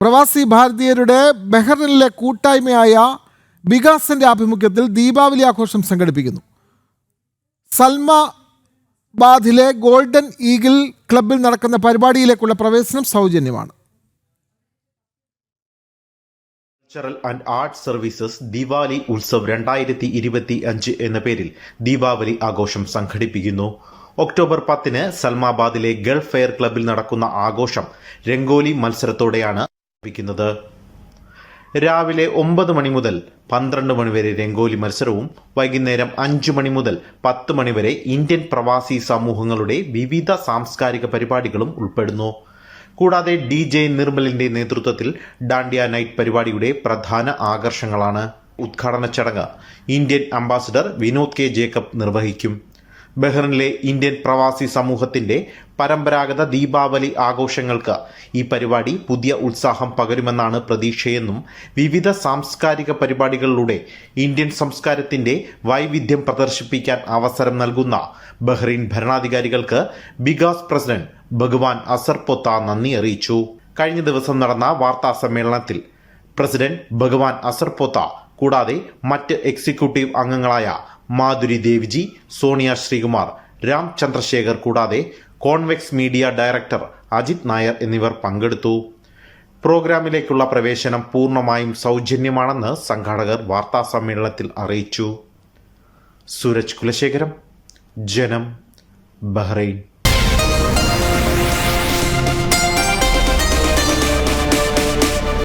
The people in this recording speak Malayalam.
പ്രവാസി ഭാരതീയരുടെ ബഹ്റിനിലെ കൂട്ടായ്മയായ വികാസിന്റെ ആഭിമുഖ്യത്തിൽ ദീപാവലി ആഘോഷം സംഘടിപ്പിക്കുന്നു. സൽമ ബാദിലെ ഗോൾഡൻ ഈഗിൾ ക്ലബിൽ നടക്കുന്ന പരിപാടിയിലേക്കുള്ള പ്രവേശനം സൗജന്യമാണ്. Cultural and arts services Diwali Utsav രണ്ടായിരത്തി ഇരുപത്തി അഞ്ച് എന്ന പേരിൽ ദീപാവലി ആഘോഷം സംഘടിപ്പിക്കുന്നു. ഒക്ടോബർ പത്തിന് സൽമാബാദിലെ ഗൾഫ് ഫെയർ ക്ലബിൽ നടക്കുന്ന ആഘോഷം രംഗോലി മത്സരത്തോടെയാണ് ആരംഭിക്കുന്നത് രാവിലെ ഒമ്പത് മണി മുതൽ പന്ത്രണ്ട് മണിവരെ രംഗോലി മത്സരവും വൈകുന്നേരം അഞ്ചു മണി മുതൽ പത്ത് മണിവരെ ഇന്ത്യൻ പ്രവാസി സമൂഹങ്ങളുടെ വിവിധ സാംസ്കാരിക പരിപാടികളും ഉൾപ്പെടുന്നു. കൂടാതെ ഡി ജെ നിർമ്മലിന്റെ നേതൃത്വത്തിൽ ഡാണ്ടിയ നൈറ്റ് പരിപാടിയുടെ പ്രധാന ആകർഷങ്ങളാണ് ഉദ്ഘാടന ചടങ്ങ് Indian ambassador Vinod K Jacob നിർവഹിക്കും. ബഹ്റിനിലെ ഇന്ത്യൻ പ്രവാസി സമൂഹത്തിന്റെ പരമ്പരാഗത ദീപാവലി ആഘോഷങ്ങൾക്ക് ഈ പരിപാടി പുതിയ ഉത്സാഹം പകരുമെന്നാണ് പ്രതീക്ഷയെന്നും വിവിധ സാംസ്കാരിക പരിപാടികളിലൂടെ ഇന്ത്യൻ സംസ്കാരത്തിന്റെ വൈവിധ്യം പ്രദർശിപ്പിക്കാൻ അവസരം നൽകുന്ന ബഹ്റൈൻ ഭരണാധികാരികൾക്ക് ബിഗാസ് പ്രസിഡന്റ് ഭഗവാൻ അസർ പൊത്ത നന്ദി അറിയിച്ചു. കഴിഞ്ഞ ദിവസം നടന്ന വാർത്താ സമ്മേളനത്തിൽ പ്രസിഡന്റ് ഭഗവാൻ അസർ പൊത്ത കൂടാതെ മറ്റ് എക്സിക്യൂട്ടീവ് അംഗങ്ങളായ മാധുരി ദേവിജി സോണിയ ശ്രീകുമാർ രാം ചന്ദ്രശേഖർ കൂടാതെ Convex media director Ajith Nair എന്നിവർ പങ്കെടുത്തു. പ്രോഗ്രാമിലേക്കുള്ള പ്രവേശനം പൂർണമായും സൗജന്യമാണെന്ന് സംഘാടകർ വാർത്താ സമ്മേളനത്തിൽ അറിയിച്ചു. സൂരജ് കുലശേഖരം ജനം ബഹ്റൈൻ.